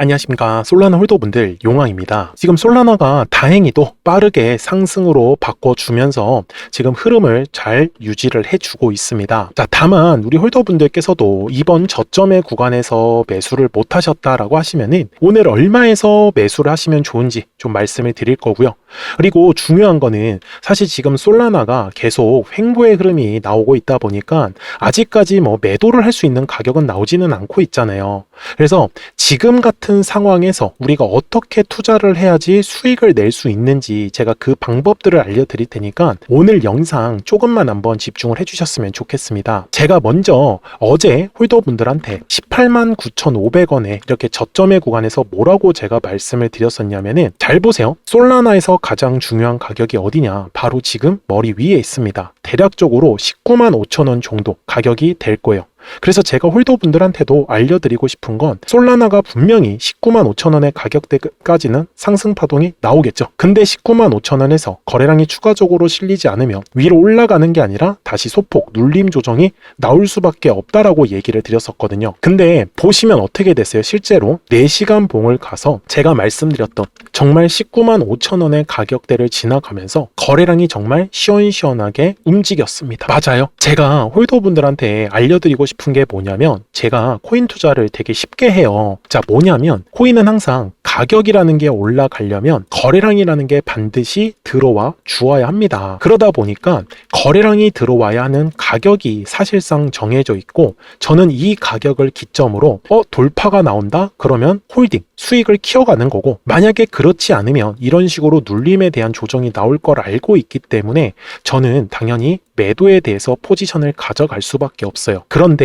안녕하십니까 솔라나 홀더분들 용왕입니다. 지금 솔라나가 다행히도 빠르게 상승으로 바꿔주면서 지금 흐름을 잘 유지를 해주고 있습니다. 자 다만 우리 홀더분들께서도 이번 저점의 구간에서 매수를 못하셨다라고 하시면은 오늘 얼마에서 매수를 하시면 좋은지 좀 말씀을 드릴 거고요. 그리고 중요한 거는 사실 지금 솔라나가 계속 횡보의 흐름이 나오고 있다 보니까 아직까지 뭐 매도를 할 수 있는 가격은 나오지는 않고 있잖아요. 그래서 지금 같은 상황에서 우리가 어떻게 투자를 해야지 수익을 낼 수 있는지 제가 그 방법들을 알려드릴 테니까 오늘 영상 조금만 한번 집중을 해주셨으면 좋겠습니다. 제가 먼저 어제 홀더분들한테 18만 9,500원에 이렇게 저점의 구간에서 뭐라고 제가 말씀을 드렸었냐면은 잘 보세요. 솔라나에서 가장 중요한 가격이 어디냐? 바로 지금 머리 위에 있습니다. 대략적으로 19만 5천 원 정도 가격이 될 거예요. 그래서 제가 홀더분들한테도 알려드리고 싶은 건 솔라나가 분명히 19만 5천 원의 가격대까지는 상승 파동이 나오겠죠. 근데 19만 5천 원에서 거래량이 추가적으로 실리지 않으면 위로 올라가는 게 아니라 다시 소폭 눌림 조정이 나올 수밖에 없다라고 얘기를 드렸었거든요. 근데 보시면 어떻게 됐어요? 실제로 4시간 봉을 가서 제가 말씀드렸던 정말 19만 5천 원의 가격대를 지나가면서 거래량이 정말 시원시원하게 움직였습니다. 맞아요. 제가 홀더분들한테 알려드리고 싶은 게 뭐냐면 제가 코인 투자를 되게 쉽게 해요. 자, 뭐냐면 코인은 항상 가격이라는 게 올라가려면 거래량이라는 게 반드시 들어와 주어야 합니다. 그러다 보니까 거래량이 들어와야 하는 가격이 사실상 정해져 있고 저는 이 가격을 기점으로 어 돌파가 나온다 그러면 홀딩 수익을 키워가는 거고 만약에 그렇지 않으면 이런 식으로 눌림에 대한 조정이 나올 걸 알고 있기 때문에 저는 당연히 매도에 대해서 포지션을 가져갈 수밖에 없어요. 그런데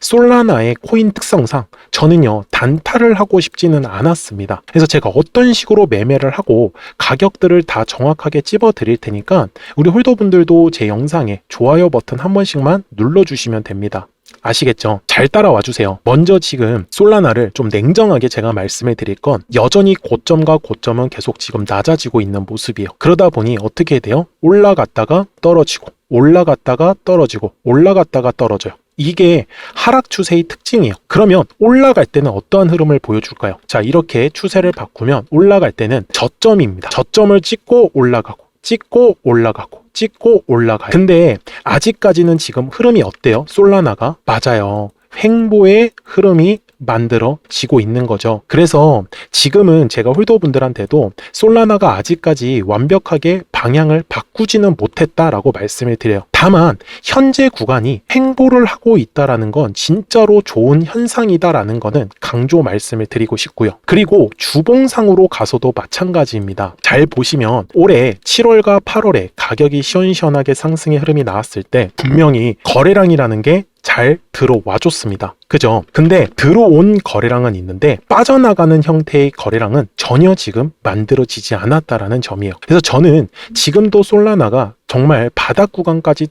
솔라나의 코인 특성상 저는요 단타를 하고 싶지는 않았습니다. 그래서 제가 어떤 식으로 매매를 하고 가격들을 다 정확하게 찝어 드릴 테니까 우리 홀더분들도 제 영상에 좋아요 버튼 한 번씩만 눌러주시면 됩니다. 아시겠죠? 잘 따라와 주세요. 먼저 지금 솔라나를 좀 냉정하게 제가 말씀을 드릴 건 여전히 고점과 고점은 계속 지금 낮아지고 있는 모습이에요. 그러다 보니 어떻게 돼요? 올라갔다가 떨어지고 올라갔다가 떨어지고 올라갔다가 떨어져요. 이게 하락 추세의 특징이에요. 그러면 올라갈 때는 어떠한 흐름을 보여줄까요? 자, 이렇게 추세를 바꾸면 올라갈 때는 저점입니다. 저점을 찍고 올라가고 찍고 올라가고 찍고 올라가요. 근데 아직까지는 지금 흐름이 어때요? 솔라나가 맞아요. 횡보의 흐름이 만들어지고 있는 거죠. 그래서 지금은 제가 홀더분들한테도 솔라나가 아직까지 완벽하게 방향을 바꾸지는 못했다라고 말씀을 드려요. 다만 현재 구간이 횡보를 하고 있다라는 건 진짜로 좋은 현상이다라는 거는 강조 말씀을 드리고 싶고요. 그리고 주봉상으로 가서도 마찬가지입니다. 잘 보시면 올해 7월과 8월에 가격이 시원시원하게 상승의 흐름이 나왔을 때 분명히 거래량이라는 게 잘 들어와 줬습니다. 그죠? 근데 들어온 거래량은 있는데 빠져나가는 형태의 거래량은 전혀 지금 만들어지지 않았다라는 점이에요. 그래서 저는 지금도 솔라나가 정말 바닥 구간까지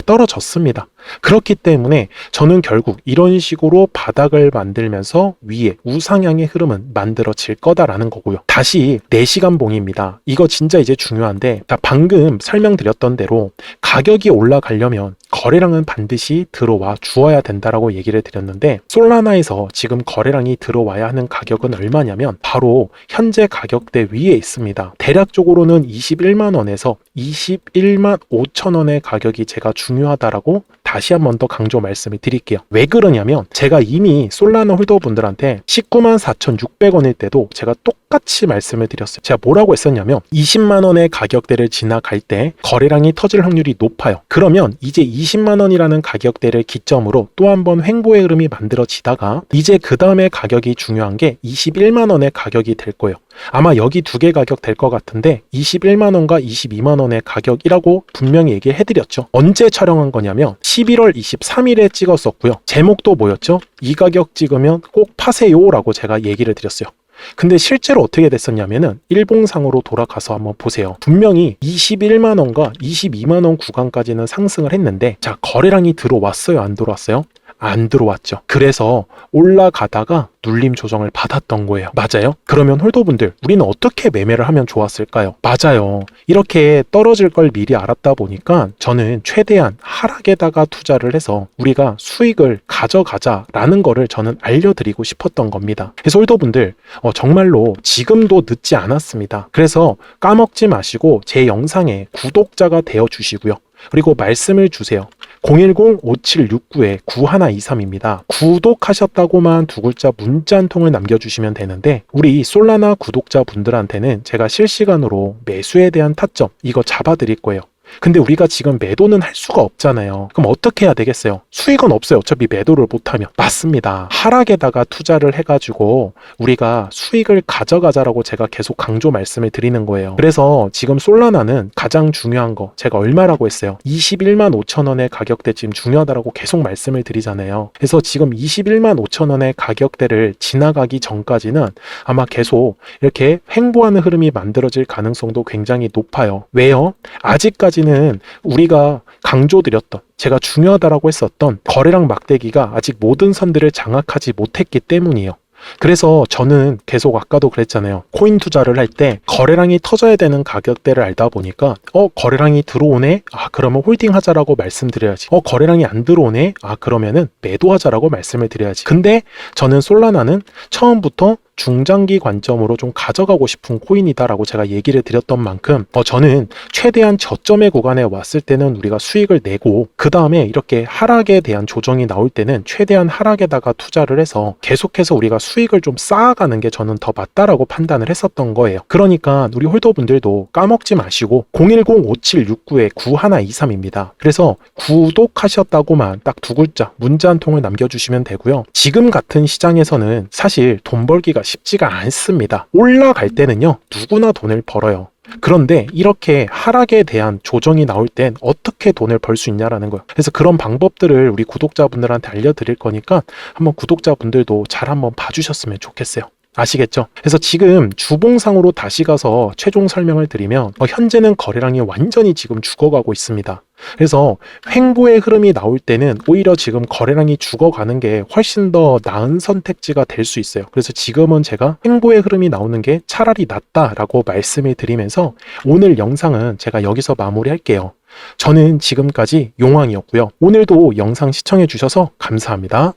다 떨어졌습니다. 그렇기 때문에 저는 결국 이런 식으로 바닥을 만들면서 위에 우상향의 흐름은 만들어질 거다라는 거고요. 다시 4시간 봉입니다. 이거 진짜 이제 중요한데 방금 설명드렸던 대로 가격이 올라가려면 거래량은 반드시 들어와 주어야 된다라고 얘기를 드렸는데 솔라나에서 지금 거래량이 들어와야 하는 가격은 얼마냐면 바로 현재 가격대 위에 있습니다. 대략적으로는 21만 원에서 21만 5천 원의 가격이 제가 중 요하다라고 다시 한 번 더 강조 말씀을 드릴게요. 왜 그러냐면 제가 이미 솔라나 홀더분들한테 19만 4,600원일 때도 제가 똑같이 말씀을 드렸어요. 제가 뭐라고 했었냐면 20만 원의 가격대를 지나갈 때 거래량이 터질 확률이 높아요. 그러면 이제 20만 원이라는 가격대를 기점으로 또 한 번 횡보의 흐름이 만들어지다가 이제 그 다음에 가격이 중요한 게 21만 원의 가격이 될 거예요. 아마 여기 두 개 가격 될 것 같은데 21만 원과 22만 원의 가격이라고 분명히 얘기해 드렸죠. 언제 촬영한 거냐면 11월 23일에 찍었었고요. 제목도 뭐였죠? 이 가격 찍으면 꼭 파세요 라고 제가 얘기를 드렸어요. 근데 실제로 어떻게 됐었냐면은 일봉상으로 돌아가서 한번 보세요. 분명히 21만 원과 22만 원 구간까지는 상승을 했는데 자 거래량이 들어왔어요, 안 들어왔어요? 안 들어왔죠. 그래서 올라가다가 눌림 조정을 받았던 거예요. 맞아요? 그러면 홀더분들, 우리는 어떻게 매매를 하면 좋았을까요? 맞아요. 이렇게 떨어질 걸 미리 알았다 보니까 저는 최대한 하락에다가 투자를 해서 우리가 수익을 가져가자라는 거를 저는 알려드리고 싶었던 겁니다. 그래서 홀더분들, 어, 정말로 지금도 늦지 않았습니다. 그래서 까먹지 마시고 제 영상에 구독자가 되어 주시고요. 그리고 말씀을 주세요. 010-5769-9123입니다. 구독하셨다고만 두 글자 문자 한 통을 남겨주시면 되는데 우리 솔라나 구독자분들한테는 제가 실시간으로 매수에 대한 타점 이거 잡아드릴 거예요. 근데 우리가 지금 매도는 할 수가 없잖아요. 그럼 어떻게 해야 되겠어요? 수익은 없어요. 어차피 매도를 못하면. 맞습니다. 하락에다가 투자를 해가지고 우리가 수익을 가져가자라고 제가 계속 강조 말씀을 드리는 거예요. 그래서 지금 솔라나는 가장 중요한 거 제가 얼마라고 했어요? 21만 5천 원의 가격대 지금 중요하다라고 계속 말씀을 드리잖아요. 그래서 지금 21만 5천 원의 가격대를 지나가기 전까지는 아마 계속 이렇게 횡보하는 흐름이 만들어질 가능성도 굉장히 높아요. 왜요? 아직까지 는 우리가 강조드렸던 제가 중요하다라고 했었던 거래량 막대기가 아직 모든 선들을 장악하지 못했기 때문이에요. 그래서 저는 계속 아까도 그랬잖아요. 코인 투자를 할 때 거래량이 터져야 되는 가격대를 알다 보니까 어 거래량이 들어오네. 아 그러면 홀딩 하자라고 말씀드려야지. 어 거래량이 안 들어오네. 아 그러면은 매도하자라고 말씀을 드려야지. 근데 저는 솔라나는 처음부터 중장기 관점으로 좀 가져가고 싶은 코인이다라고 제가 얘기를 드렸던 만큼 어, 저는 최대한 저점의 구간에 왔을 때는 우리가 수익을 내고 그 다음에 이렇게 하락에 대한 조정이 나올 때는 최대한 하락에다가 투자를 해서 계속해서 우리가 수익을 좀 쌓아가는 게 저는 더 맞다라고 판단을 했었던 거예요. 그러니까 우리 홀더분들도 까먹지 마시고 010-5769-9123입니다. 그래서 구독하셨다고만 딱 두 글자 문자 한 통을 남겨주시면 되고요. 지금 같은 시장에서는 사실 돈 벌기가 쉽지가 않습니다. 올라갈 때는요, 누구나 돈을 벌어요. 그런데 이렇게 하락에 대한 조정이 나올 땐 어떻게 돈을 벌 수 있냐라는 거예요. 그래서 그런 방법들을 우리 구독자분들한테 알려드릴 거니까 한번 구독자분들도 잘 한번 봐주셨으면 좋겠어요. 아시겠죠? 그래서 지금 주봉상으로 다시 가서 최종 설명을 드리면 어, 현재는 거래량이 완전히 지금 죽어가고 있습니다. 그래서 횡보의 흐름이 나올 때는 오히려 지금 거래량이 죽어가는 게 훨씬 더 나은 선택지가 될 수 있어요. 그래서 지금은 제가 횡보의 흐름이 나오는 게 차라리 낫다라고 말씀을 드리면서 오늘 영상은 제가 여기서 마무리할게요. 저는 지금까지 용왕이었고요. 오늘도 영상 시청해 주셔서 감사합니다.